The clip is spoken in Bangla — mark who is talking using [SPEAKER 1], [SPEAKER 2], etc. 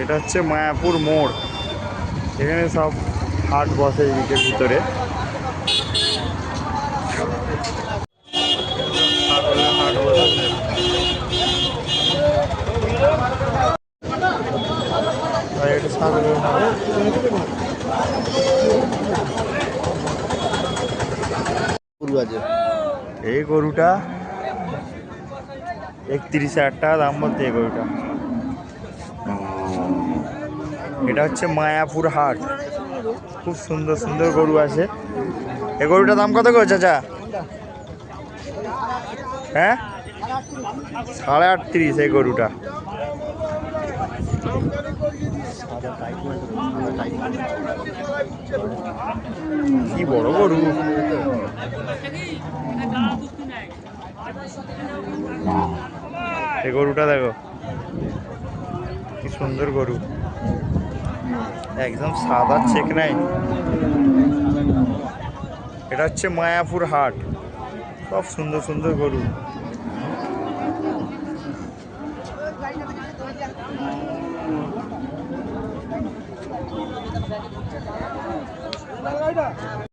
[SPEAKER 1] এটা হচ্ছে মায়াপুর মোড়। এখানে সব হাট বসে এইদিকে ভিতরে। এই গরুটা একত্রিশ হাজার টাকা দাম বলতে এই গরুটা। এটা হচ্ছে মায়াপুর হাট। খুব সুন্দর সুন্দর গরু আছে। এই গরুটার দাম কত করে চাচা? হ্যাঁ? সাড়ে আটত্রিশ এই গরুটা। কি বড় গরু। এই গরুটা দেখো। কি সুন্দর গরু। একদম সাদা চেক নাই। এটা হচ্ছে মায়াপুর হাট। সব সুন্দর সুন্দর গরু।